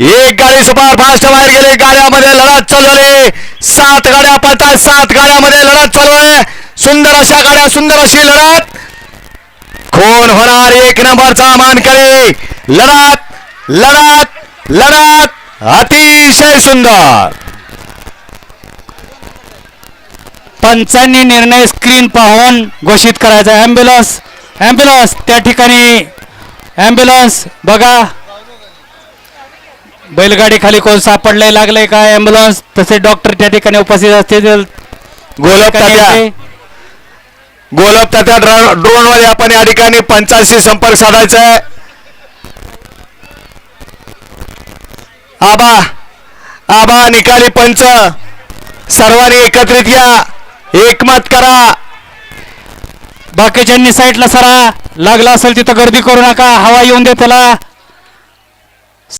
एक गाडी super fast बाहेर गेली. गाड्यामध्ये लढत चालू आहे सात गाड्या पळतात सात गाड्यामध्ये लढत चालू आहे. सुंदर अशा गाड्या सुंदर अशी लढत. कोण होणार? एक नंबरचा मानकरी. लढत लढत लढत. अतिशय सुंदर. पंचांनी निर्णय स्क्रीन पाहून घोषित करायचा ॲम्ब्युलन्स ॲम्ब्युलन्स त्या ठिकाणी. ॲम्ब्युलन्स बघा. बैलगाडी खाली कोण सापडलंय लागलंय का ॲम्ब्युलन्स तसे डॉक्टर त्या ठिकाणी उपस्थित असतील. गोलप तात्या. गोलप तात्या ड्रोन वर आपण या ठिकाणी पंचाशी संपर्क साधायचा आहे आबा आबा निकाली पंच. सर्वांनी एकत्रित या. एकमत करा. बाकीच्यांनी साईडला सरा. लागला असेल तिथं गर्दी करू नका. हवा येऊन दे त्याला.